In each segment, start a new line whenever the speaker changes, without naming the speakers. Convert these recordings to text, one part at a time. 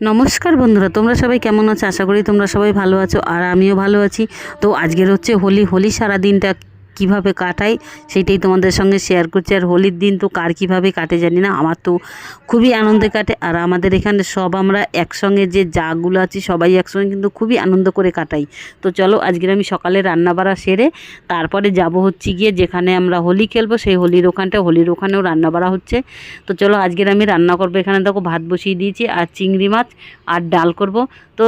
নমস্কার বন্ধুরা, তোমরা সবাই কেমন আছো? আশা করি তোমরা সবাই ভালো আছো আর আমিও ভালো আছি। তো আজকের হচ্ছে হোলি হোলি সারা দিনটা কীভাবে কাটাই সেটাই তোমাদের সঙ্গে শেয়ার করছি। আর হোলির দিন তো কার কীভাবে কাটে জানি না? আমার তো খুবই আনন্দে কাটে। আর আমাদের এখানে সব আমরা একসঙ্গে যে জাগুলো আছি, সবাই একসঙ্গে কিন্তু খুবই আনন্দ করে কাটাই। তো চলো আজকের আমি সকালে রান্না বাড়া সেরে তারপরে যাব হচ্ছে গিয়ে যেখানে আমরা হোলি খেলব, সেই হোলির ওখানটা, হোলির ওখানেও রান্না বাড়া হচ্ছে। তো চলো আজকের আমি রান্না করব। এখানে দেখো ভাত বসিয়ে দিয়েছি আর চিংড়ি মাছ আর ডাল করব। তো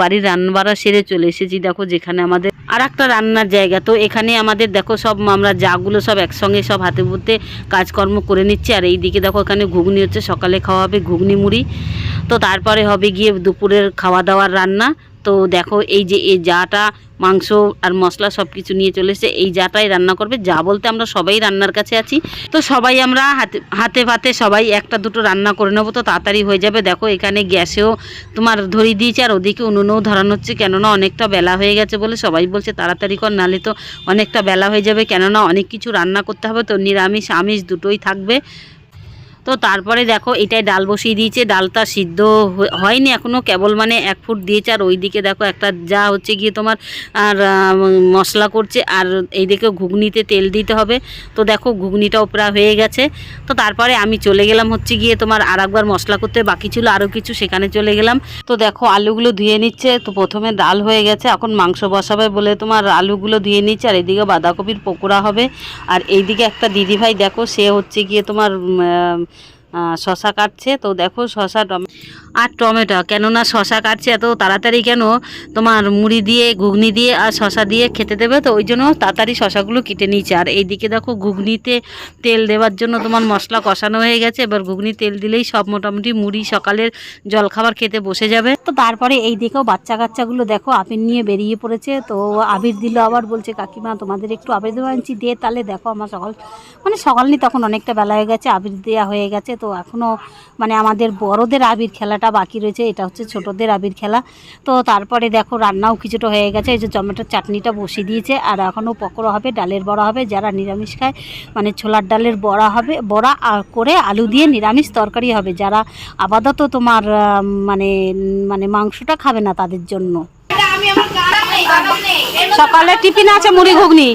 বাড়ির রান্নাবাড়া সেরে চলে এসেছি। দেখো যেখানে আমাদের আর একটা রান্নার জায়গা। তো এখানে আমাদের দেখো সব আমরা যাগুলো সব একসঙ্গে সব হাতে বুতে কাজকর্ম করে নিচ্ছি। আর এই দিকে দেখো এখানে ঘুগনি হচ্ছে, সকালে খাওয়া হবে ঘুগনি মুড়ি। তো তারপরে হবে গিয়ে দুপুরের খাওয়া দাওয়ার রান্না। তো দেখো এই যে এই জাটা মাংস আর মশলা সব কিছু নিয়ে চলে এসেছে, এই জাটাই রান্না করবে। যা বলতে আমরা সবাই রান্নার কাছে আছি। তো সবাই আমরা হাতে হাতে পাতে সবাই একটা দুটো রান্না করে নেব, তো তাড়াতাড়ি হয়ে যাবে। দেখো এখানে গ্যাসেও তোমার ধরিয়ে দিয়েছে, আর ওদিকে উনুনেও ধরানো হচ্ছে, কেননা অনেকটা বেলা হয়ে গেছে বলে সবাই বলছে তাড়াতাড়ি কর নালে তো অনেকটা বেলা হয়ে যাবে। কেননা অনেক কিছু রান্না করতে হবে, তো নিরামিষ, আমিষ দুটোই থাকবে। তো তারপরে দেখো এটাই ডাল বসিয়ে দিয়েছে, ডালটা সিদ্ধ হয়নি এখনও কেবল মানে এক ফুট দিয়েছে, আর ওইদিকে দেখো একটা যা হচ্ছে গিয়ে তোমার, আর মশলা করছে, আর এইদিকে ঘুগনিতে তেল দিতে হবে। তো দেখো ঘুগনিটাও প্রায় হয়ে গেছে। তো তারপরে আমি চলে গেলাম হচ্ছে গিয়ে তোমার আর একবার মশলা করতে, বাকি ছিল আরও কিছু, সেখানে চলে গেলাম। তো দেখো আলুগুলো ধুয়ে নিচ্ছে, তো প্রথমে ডাল হয়ে গেছে, এখন মাংস বসাবে বলে তোমার আলুগুলো ধুয়ে নিচ্ছে, আর এইদিকে বাঁধাকপির পকোড়া হবে। আর এইদিকে একটা দিদিভাই দেখো, সে হচ্ছে গিয়ে তোমার শশা কাটছে। তো দেখো শশা টমে, আর টমেটো, কেননা শশা কাটছে এত তাড়াতাড়ি কেন? তোমার মুড়ি দিয়ে, ঘুগনি দিয়ে আর শশা দিয়ে খেতে দেবে, তো ওই জন্য তাড়াতাড়ি শশাগুলো কেটে নিয়েছে। আর এইদিকে দেখো ঘুগনিতে তেল দেওয়ার জন্য তোমার মশলা কষানো হয়ে গেছে। এবার ঘুগনি তেল দিলেই সব মোটামুটি মুড়ি, সকালের জলখাবার খেতে বসে যাবে। তো তারপরে এই দিকেও বাচ্চা কাচ্চাগুলো দেখো আবির নিয়ে বেরিয়ে পড়েছে। তো আবির দিল আবার, বলছে, কাকিমা, তোমাদের একটু আবির দেওয়া আনছি দিয়ে তাহলে দেখো আমার সকাল মানে সকাল নিয়ে তখন অনেকটা বেলা হয়ে গেছে, আবির দেওয়া হয়ে গেছে। তো এখনও মানে আমাদের বড়দের আবির খেলাটা বাকি রয়েছে এটা হচ্ছে ছোটদের আবির খেলা। তো তারপরে দেখো রান্নাও কিছুটা হয়ে গেছে এই যে টমেটোর চাটনিটা বসিয়ে দিয়েছে আর এখনও পকোড়া হবে ডালের বড়া হবে যারা নিরামিষ খায় মানে ছোলার ডালের বড়া হবে বড়া করে আলু দিয়ে নিরামিষ তরকারি হবে যারা আপাতত তোমার মানে মানে মাংসটা খাবে না তাদের জন্য। সকালে টিফিন আছে মুড়ি ঘুগনি।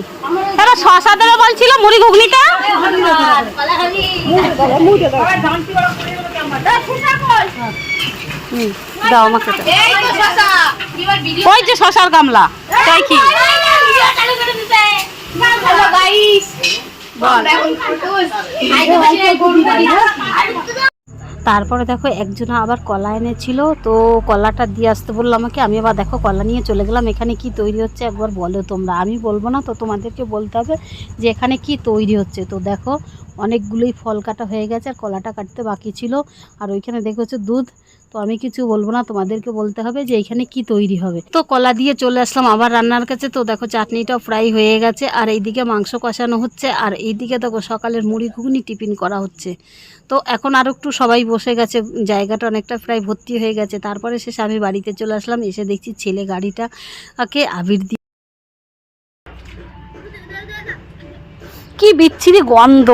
তারা শশা দেবে বলছিল মুড়ি ঘুগনিটা? দাও ওই যে শশার গামলা তাই কি? তারপরে দেখো একজন আবার কলা এনেছিল, তো কলাটা দিয়ে আসতে বলল আমাকে। আমি আবার দেখো কলা নিয়ে চলে গেলাম, এখানে কি তৈরি হচ্ছে একবার বলো তোমরা। আমি বলব না তো, তোমাদেরকে বলতে হবে যে এখানে কি তৈরি হচ্ছে। তো দেখো অনেকগুলোই ফল কাটা হয়ে গেছে আর কলাটা কাটতে বাকি ছিল। আর ওইখানে দেখো হচ্ছে দুধ। তো আমি কিছু বলব না, তোমাদেরকে বলতে হবে যে এখানে কি তৈরি হবে। তো কলা দিয়ে চলে আসলাম আবার রান্নার কাছে, তো দেখো চাটনিটাও ফ্রাই হয়ে গেছে, আর এইদিকে মাংস কষানো হচ্ছে, আর এইদিকে দেখো সকালের মুড়ি ঘুগনি টিফিন করা হচ্ছে। তো এখন আর একটু সবাই বসে গেছে, জায়গাটা অনেকটা প্রায় ভর্তি হয়ে গেছে, তারপরে শেষে আমি বাড়িতে চলে আসলাম, এসে দেখছি ছেলে গাড়িটা কে আবির দিয়ে কি বিচ্ছিরি গন্ধ।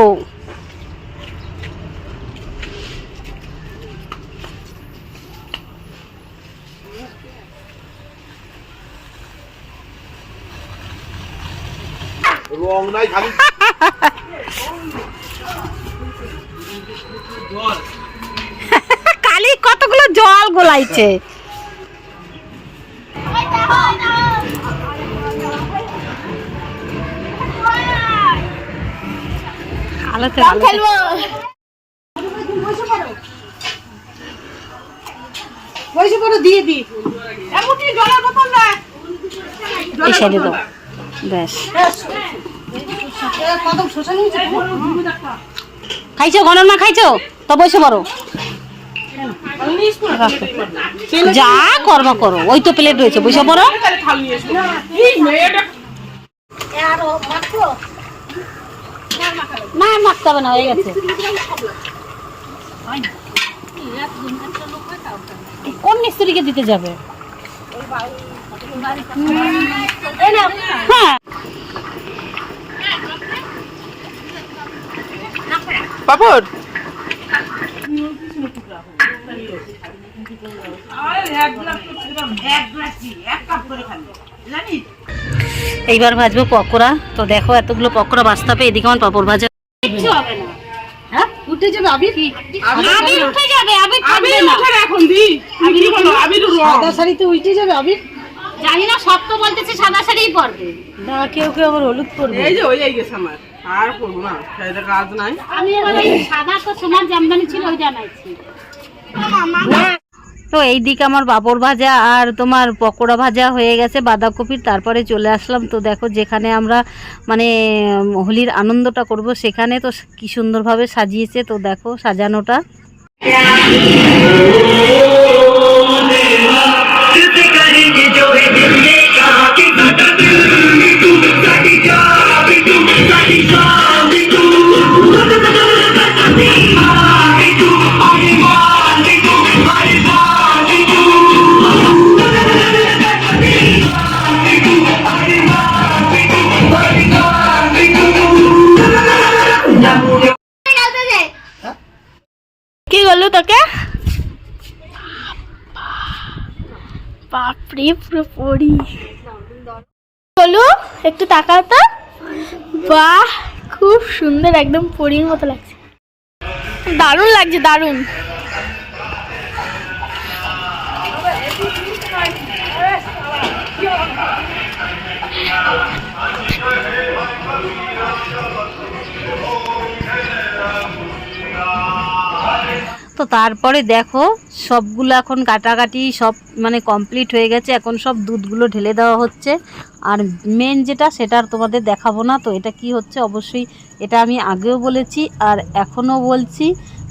রং নাই খালি।
কালি কতগুলো জল গোলাইছে? আলোতে আলোতে।
বসে পড়ো দিয়ে দি। এমনকি জলের বোতল না
ব্যাস। খাইছো? ঘনর মা খাইছো? তো বসে পড়ো। যা করবা করো, ওই তো প্লেট রয়েছে, বসে পড়ো। না, মাখতে হবে না, হয়ে গেছে। কোন মিস্ত্রিকে দিতে যাবে? হ্যাঁ।
পাপড়
এইবার ভাজবো পকোড়া। তো দেখো এতগুলো পকোড়া বাঁচতে হবে এদিকে আমার পাপড় ভাজা।
হবে না। হ্যাঁ? উঠে যাবে আবির?
আবির
উঠে যাবে। আবির
আবির উঠে এখন দি। আবির
সাদা শাড়িতে উঠে যাবে আবির?
জানি না সব তো বলতেছে সাদা শাড়িই পরবে।
না কেউ কেউ আবার হলুদ পরবে।
এই যে ওই এই গেছে আমার। আর করব না কাজ নাই।
আমি এবার এই সাদা তো সোনার জামদানি ছিল ওই জানাইছি তো এইদিকে আমার পাঁপড় ভাজা আর তোমার পকোড়া ভাজা হয়ে গেছে বাঁধাকপির তারপরে চলে আসলাম। তো দেখো যেখানে আমরা মানে হোলির আনন্দটা করব সেখানে তো কি সুন্দরভাবে সাজিয়েছে। তো দেখো সাজানোটা।
Daddy, God, বাপরে পুরো পড়ি। বলু, একটু বাহ, খুব সুন্দর, একদম পরীর মতো লাগছে। দারুণ লাগছে, দারুণ।
তো তারপরে দেখো, সবগুলো এখন কাটাকাটি সব মানে কমপ্লিট হয়ে গেছে, এখন সব দুধগুলো ঢেলে দেওয়া হচ্ছে। আর মেন যেটা, সেটা আর তোমাদের দেখাবো না, তো এটা কি হচ্ছে অবশ্যই এটা আমি আগেও বলেছি আর এখনও বলছি।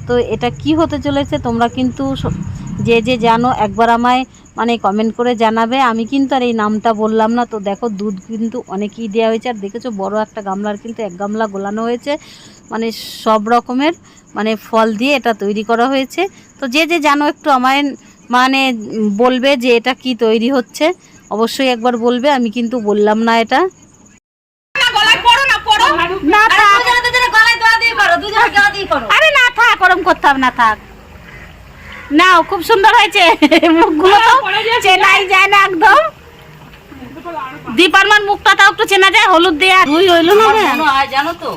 তো এটা কি হতে চলেছে, তোমরা কিন্তু যে যে জানো, একবার আমায় মানে কমেন্ট করে জানাবে। আমি কিন্তু আর এই নামটা বললাম না। তো দেখো দুধ কিন্তু অনেকই দেওয়া হয়েছে। আর দেখেছ বড় একটা গামলার কিন্তু এক গামলা গোলানো হয়েছে। মানে সব রকমের মানে ফল দিয়ে এটা তৈরি করা হয়েছে। তো যে যে জানো একটু আমায় মানে বলবে যে এটা কি তৈরি হচ্ছে। অবশ্যই একবার বলবে আমি কিন্তু বললাম না এটা। না থাক। আরে না থাক ওরম করতে হবে না থাক। নাও খুব সুন্দর হয়েছে। মুখগুলো তো চেনাই যায় না একদম। দীপারমান মুখটা তাও একটু চেনা যায় হলুদ দেয়া দুই হইল না?
মনে হয় জানো তো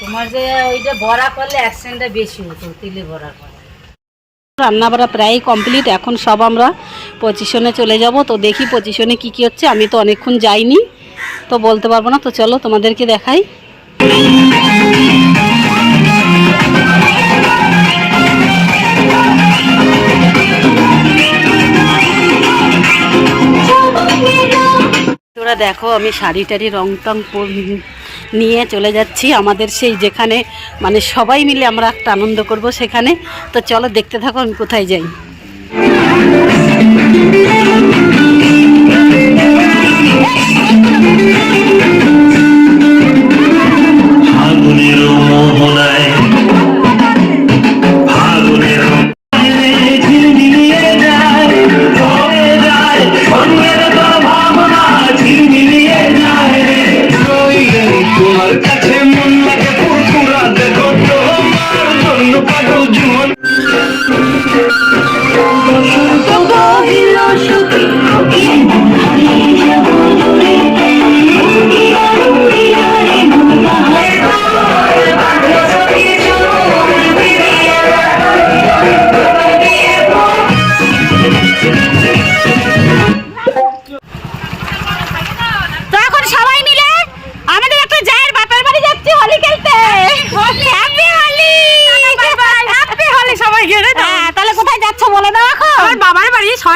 তোমার যে ওইটা বড়া করলে অ্যাকশনটা বেশি হতো তিলে বড়া করে।
রান্না বাড়া প্রায় কমপ্লিট এখন সব আমরা পজিশনে চলে যাব। তো দেখি পজিশনে কি কি হচ্ছে আমি তো অনেকক্ষণ যাইনি তো বলতে পারব না। তো চলো তোমাদেরকে দেখাই। তোরা দেখো আমি শাড়ি টাড়ি রং টং নিয়ে চলে যাচ্ছি আমাদের সেই যেখানে মানে সবাই মিলে আমরা একটা আনন্দ করব সেখানে তো চলো দেখতে থাকো আমি কোথায় যাই
ফাগুনের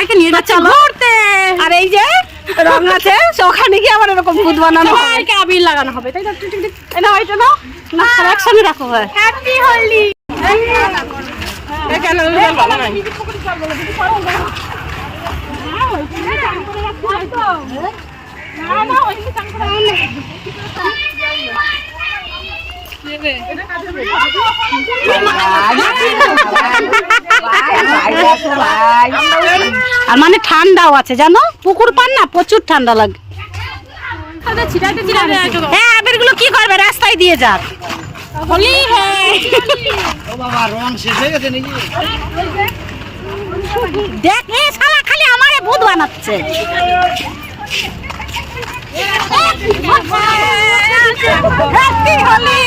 সবাইকে নিয়ে যাচ্ছে ঘুরতে। আর এই যে রং আছে ওখানে গিয়ে আবার এরকম ভূত বানানো সবাইকে আবির লাগানো হবে। তাই না টিক টিক টিক। এই নাও এটা নাও। না একসঙ্গে রাখো হয়।
হ্যাপি হোলি
এখানে ভালো নাই
আর মানে ঠান্ডাও আছে, জানো? পুকুর পান না, প্রচুর ঠান্ডা লাগে। হ্যাঁ আবিরগুলো কি করবে? রাস্তায় দিয়ে যাক।
দেখ খালি আমারে ভূত বানাচ্ছে হ্যাপি হোলি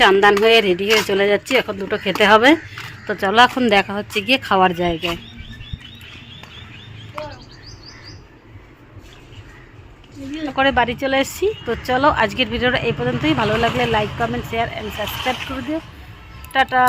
চান্দান হয়ে রেডি হয়ে চলে যাচ্ছি, এখন দুটো খেতে হবে। তো চলো এখন দেখা হচ্ছে গিয়ে খাওয়ার জায়গায়। করে বাড়ি চলে এসেছি। তো চলো আজকের ভিডিওটা এই পর্যন্তই। ভালো লাগলে like comment share and subscribe করে দিও। টাটা।